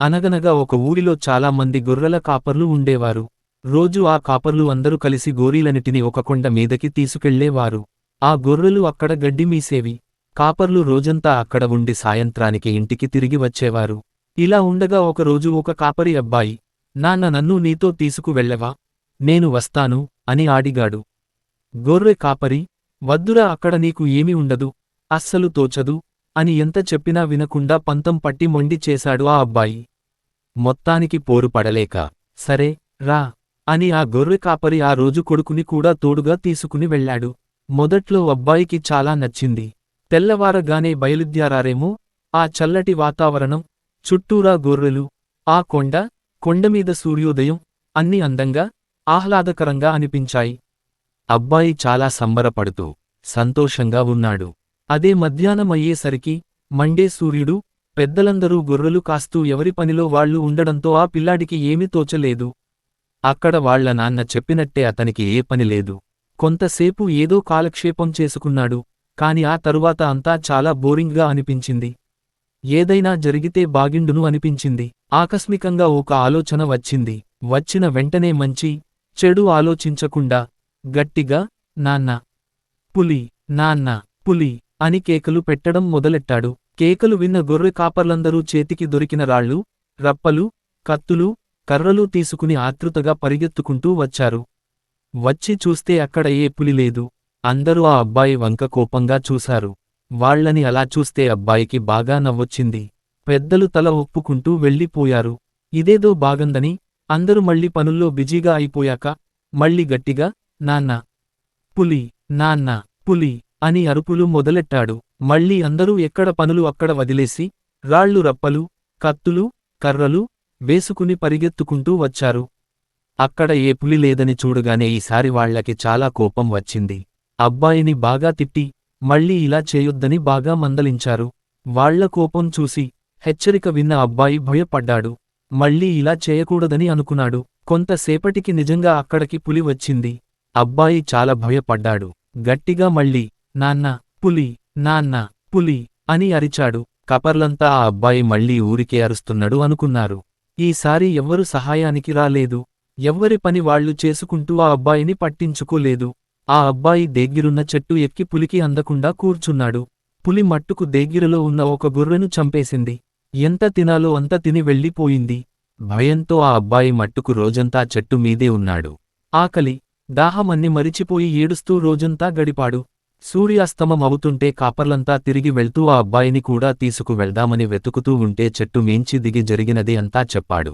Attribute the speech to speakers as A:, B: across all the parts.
A: అనగనగా ఒక ఊరిలో చాలా మంది గొర్రెల కాపర్లు ఉండేవారు. రోజు ఆ కాపర్లు అందరూ కలిసి గోరీలన్నిటిని ఒక కొండ మీదకి తీసుకెళ్ళేవారు. ఆ గొర్రెలు అక్కడ గడ్డి మీసేవి. కాపర్లు రోజంతా అక్కడ ఉండి సాయంత్రానికి ఇంటికి తిరిగి వచ్చేవారు. ఇలా ఉండగా ఒకరోజు ఒక కాపరి అబ్బాయి నాన్న నన్ను నీతో తీసుకువెళ్ళవా? నేను వస్తాను అని ఆడిగాడు. గొర్రె కాపరి వద్దురా అక్కడ నీకు ఏమీ ఉండదు అస్సలు తోచదు అని ఎంత చెప్పినా వినకుండా పంతం పట్టి మొండి చేశాడు ఆ అబ్బాయి. మొత్తానికి పోరు పడలేక సరే రా అని ఆ గొర్రె కాపరి ఆ రోజు కొడుకుని కూడా తోడుగా తీసుకుని వెళ్ళాడు. మొదట్లో అబ్బాయికి చాలా నచ్చింది. తెల్లవారగానే బయలుద్యారారేమో ఆ చల్లటి వాతావరణం చుట్టూరా గొర్రెలు ఆ కొండ కొండమీద సూర్యోదయం అన్ని అందంగా ఆహ్లాదకరంగా అనిపించాయి. అబ్బాయి చాలా సంబరపడుతూ సంతోషంగా ఉన్నాడు. అదే మధ్యాహ్నమయ్యేసరికి మండే సూర్యుడు పెద్దలందరూ గొర్రెలు కాస్తూ ఎవరి పనిలో వాళ్ళు ఉండడంతో ఆ పిల్లాడికి ఏమీ తోచలేదు. అక్కడ వాళ్ళ నాన్న చెప్పినట్టే అతనికి ఏ పని లేదు. కొంతసేపు ఏదో కాలక్షేపం చేసుకున్నాడు. కాని ఆ తరువాత అంతా చాలా బోరింగ్గా అనిపించింది. ఏదైనా జరిగితే బాగిండును అనిపించింది. ఆకస్మికంగా ఒక ఆలోచన వచ్చింది. వచ్చిన వెంటనే మంచి చెడు ఆలోచించకుండా గట్టిగా నాన్న పులి నాన్న పులి అని కేకలు పెట్టడం మొదలెట్టాడు. కేకలు విన్న గొర్రె కాపర్లందరూ చేతికి దొరికిన రాళ్ళు రప్పలు కత్తులు కర్రలు తీసుకుని ఆతృతగా పరిగెత్తుకుంటూ వచ్చారు. వచ్చి చూస్తే అక్కడ ఏ పులి లేదు. అందరూ ఆ అబ్బాయి వంక కోపంగా చూశారు. వాళ్ళని అలా చూస్తే అబ్బాయికి బాగా నవ్వొచ్చింది. పెద్దలు తల ఒప్పుకుంటూ వెళ్ళిపోయారు. ఇదేదో బాగందని అందరూ మళ్ళీ పనుల్లో బిజీగా అయిపోయాక మళ్ళీ గట్టిగా నాన్న పులి నాన్న పులి అని అరుపులు మొదలెట్టాడు. మళ్ళీ అందరూ ఎక్కడ పనులు అక్కడ వదిలేసి రాళ్ళు రప్పలు కత్తులు కర్రలు వేసుకుని పరిగెత్తుకుంటూ వచ్చారు. అక్కడ ఏ పులి లేదని చూడగానే ఈసారి వాళ్ళకి చాలా కోపం వచ్చింది. అబ్బాయిని బాగా తిట్టి మళ్ళీ ఇలా చేయొద్దని బాగా మందలించారు. వాళ్ళ కోపం చూసి హెచ్చరిక విన్న అబ్బాయి భయపడ్డాడు. మళ్ళీ ఇలా చేయకూడదని అనుకున్నాడు. కొంతసేపటికి నిజంగా అక్కడికి పులి వచ్చింది. అబ్బాయి చాలా భయపడ్డాడు. గట్టిగా మళ్ళీ నాన్న పులి నాన్న పులి అని అరిచాడు. కపర్లంతా ఆ అబ్బాయి మళ్ళీ ఊరికే అరుస్తున్నాడు అనుకున్నారు. ఈసారి ఎవ్వరు సహాయానికి రాలేదు. ఎవ్వరి పని వాళ్ళు చేసుకుంటూ ఆ అబ్బాయిని పట్టించుకోలేదు. ఆ అబ్బాయి దేగ్గిరున్న చెట్టు ఎక్కి పులికి అందకుండా కూర్చున్నాడు. పులి మట్టుకు దేగ్గిరలో ఉన్న ఒక గొర్రెను చంపేసింది. ఎంత తినాలో అంత తిని వెళ్ళిపోయింది. భయంతో ఆ అబ్బాయి మట్టుకు రోజంతా చెట్టు మీదే ఉన్నాడు. ఆకలి దాహమన్ని మరిచిపోయి ఏడుస్తూ రోజంతా గడిపాడు. సూర్యాస్తమం అవుతుంటే కాపర్లంతా తిరిగి వెళ్తూ ఆ అబ్బాయిని కూడా తీసుకు వెళ్దామని వెతుకుతూ ఉంటే చెట్టు మేంచి దిగి జరిగినది అంతా చెప్పాడు.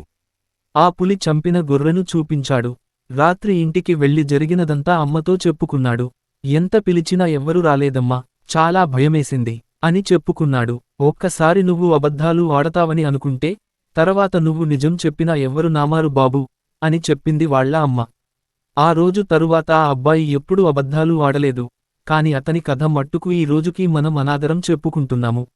A: ఆ పులి చంపిన గొర్రెను చూపించాడు. రాత్రి ఇంటికి వెళ్ళి జరిగినదంతా అమ్మతో చెప్పుకున్నాడు. ఎంత పిలిచినా ఎవ్వరూ రాలేదమ్మా చాలా భయమేసింది అని చెప్పుకున్నాడు. ఒక్కసారి నువ్వు అబద్ధాలు ఆడతావని అనుకుంటే తర్వాత నువ్వు నిజం చెప్పినా ఎవ్వరు నామారు బాబు అని చెప్పింది వాళ్ళ అమ్మ. ఆ రోజు తరువాత ఆ అబ్బాయి ఎప్పుడూ అబద్ధాలు ఆడలేదు. కాని అతని కథ మట్టుకు ఈ రోజుకి మనం అనాదరం చెప్పుకుంటున్నాము.